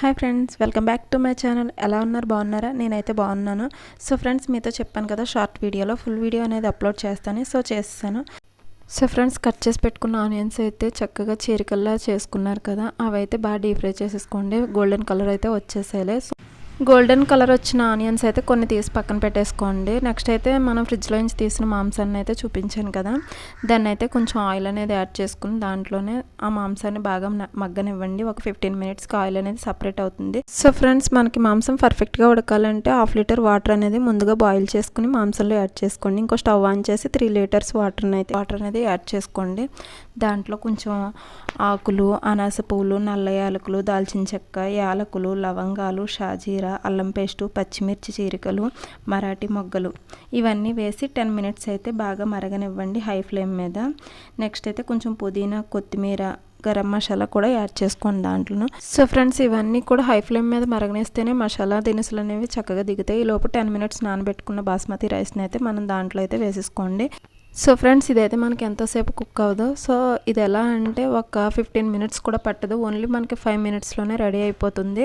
Hi friends welcome back to my channel. ఎలా ఉన్నారు? బాగున్నారా? నేనైతే బాగున్నాను. సో ఫ్రెండ్స్ మీతో చెప్పాను కదా షార్ట్ వీడియోలో ఫుల్ వీడియో అనేది అప్లోడ్ చేస్తాను. సో చేస్తాను. సో ఫ్రెండ్స్ కట్ చేసి పెట్టుకున్న ఆనియన్స్ అయితే చక్కగా చీరికల్లా చేసుకున్నారు కదా. అవైతే బాగా డీప్ ఫ్రై చేసేసుకోండి. గోల్డెన్ కలర్ అయితే వచ్చేసేలే. సో గోల్డెన్ కలర్ వచ్చిన ఆనియన్స్ అయితే కొన్ని తీసి పక్కన పెట్టేసుకోండి. నెక్స్ట్ అయితే మనం ఫ్రిడ్జ్లో నుంచి తీసిన మాంసాన్ని అయితే చూపించాను కదా. దాన్ని అయితే కొంచెం ఆయిల్ అనేది యాడ్ చేసుకుని దాంట్లోనే ఆ మాంసాన్ని బాగా మగ్గనివ్వండి. ఒక ఫిఫ్టీన్ మినిట్స్కి ఆయిల్ అనేది సపరేట్ అవుతుంది. సో ఫ్రెండ్స్ మనకి మాంసం పర్ఫెక్ట్గా ఉడకాలంటే హాఫ్ లీటర్ వాటర్ అనేది ముందుగా బాయిల్ చేసుకుని మాంసంలో యాడ్ చేసుకోండి. ఇంకో స్టవ్ ఆన్ చేసి త్రీ లీటర్స్ వాటర్ అయితే వాటర్ అనేది యాడ్ చేసుకోండి. దాంట్లో కొంచెం ఆకులు అనాస పువ్వులు నల్ల యాలకులు దాల్చిన చెక్క యాలకులు లవంగాలు షాజీరా అల్లం పేస్టు పచ్చిమిర్చి చీరికలు మరాఠీ మొగ్గలు. ఇవన్నీ వేసి టెన్ మినిట్స్ అయితే బాగా మరగనివ్వండి హై ఫ్లేమ్ మీద. నెక్స్ట్ అయితే కొంచెం పుదీనా కొత్తిమీర గరం మసాలా కూడా యాడ్ చేసుకోండి దాంట్లో సో ఫ్రెండ్స్ ఇవన్నీ కూడా హై ఫ్లేమ్ మీద మరగనేస్తేనే మసాలా దినుసులు అనేవి చక్కగా దిగుతాయి. ఈ లోపు టెన్ మినిట్స్ నానబెట్టుకున్న బాస్మతి రైస్ని అయితే మనం దాంట్లో అయితే వేసేసుకోండి. సో ఫ్రెండ్స్ ఇదైతే మనకి ఎంతసేపు కుక్ అవ్వదు. సో ఇది ఎలా అంటే ఒక ఫిఫ్టీన్ మినిట్స్ కూడా పట్టదు. ఓన్లీ మనకి ఫైవ్ మినిట్స్లోనే రెడీ అయిపోతుంది.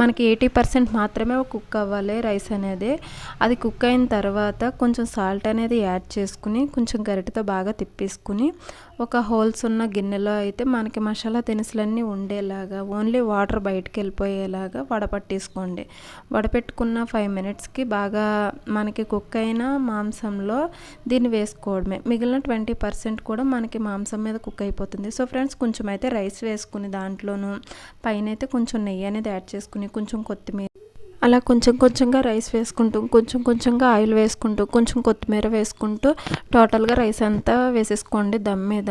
మనకి ఎయిటీ పర్సెంట్ మాత్రమే కుక్ అవ్వాలి రైస్ అనేది. అది కుక్ అయిన తర్వాత కొంచెం సాల్ట్ అనేది యాడ్ చేసుకుని కొంచెం గరిటతో బాగా తిప్పేసుకుని ఒక హోల్స్ ఉన్న గిన్నెలో అయితే మనకి మసాలా దినుసులన్నీ ఉండేలాగా ఓన్లీ వాటర్ బయటకు వెళ్ళిపోయేలాగా వడపట్టేసుకోండి. వడపెట్టుకున్న ఫైవ్ మినిట్స్కి బాగా మనకి కుక్ అయిన మాంసంలో దీన్ని వేసుకోవడం. మాత్రమే మిగిలిన ట్వంటీ పర్సెంట్ కూడా మనకి మాంసం మీద కుక్ అయిపోతుంది. సో ఫ్రెండ్స్ కొంచెం అయితే రైస్ వేసుకుని దాంట్లోనూ పైన అయితే కొంచెం నెయ్యి అనేది యాడ్ చేసుకుని కొంచెం కొత్తిమీర అలా కొంచెం కొంచెంగా రైస్ వేసుకుంటూ కొంచెం కొంచెంగా ఆయిల్ వేసుకుంటూ కొంచెం కొత్తిమీర వేసుకుంటూ టోటల్గా రైస్ అంతా వేసేసుకోండి దమ్ మీద.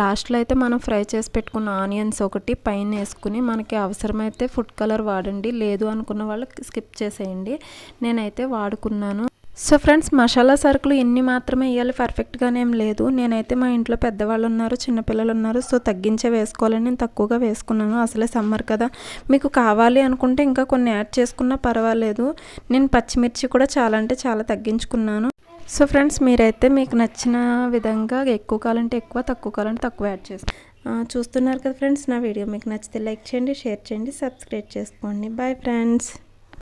లాస్ట్లో అయితే మనం ఫ్రై చేసి పెట్టుకున్న ఆనియన్స్ ఒకటి పైన వేసుకుని మనకి అవసరమైతే ఫుడ్ కలర్ వాడండి. లేదు అనుకున్న వాళ్ళు స్కిప్ చేసేయండి. నేనైతే వాడుకున్నాను. సో ఫ్రెండ్స్ మసాలా సరుకులు ఎన్ని మాత్రమే వేయాలి పర్ఫెక్ట్గానే ఏం లేదు. నేనైతే మా ఇంట్లో పెద్దవాళ్ళు ఉన్నారు చిన్నపిల్లలు ఉన్నారు. సో తగ్గించే వేసుకోవాలని నేను తక్కువగా వేసుకున్నాను. అసలే సమ్మర్ కదా. మీకు కావాలి అనుకుంటే ఇంకా కొన్ని యాడ్ చేసుకున్నా పర్వాలేదు. నేను పచ్చిమిర్చి కూడా చాలా అంటే చాలా తగ్గించుకున్నాను. సో ఫ్రెండ్స్ మీరైతే మీకు నచ్చిన విధంగా ఎక్కువ కావాలంటే ఎక్కువ తక్కువ కావాలంటే తక్కువ యాడ్ చేస్తాను చూస్తున్నారు కదా ఫ్రెండ్స్. నా వీడియో మీకు నచ్చితే లైక్ చేయండి షేర్ చేయండి సబ్స్క్రైబ్ చేసుకోండి. Bye friends.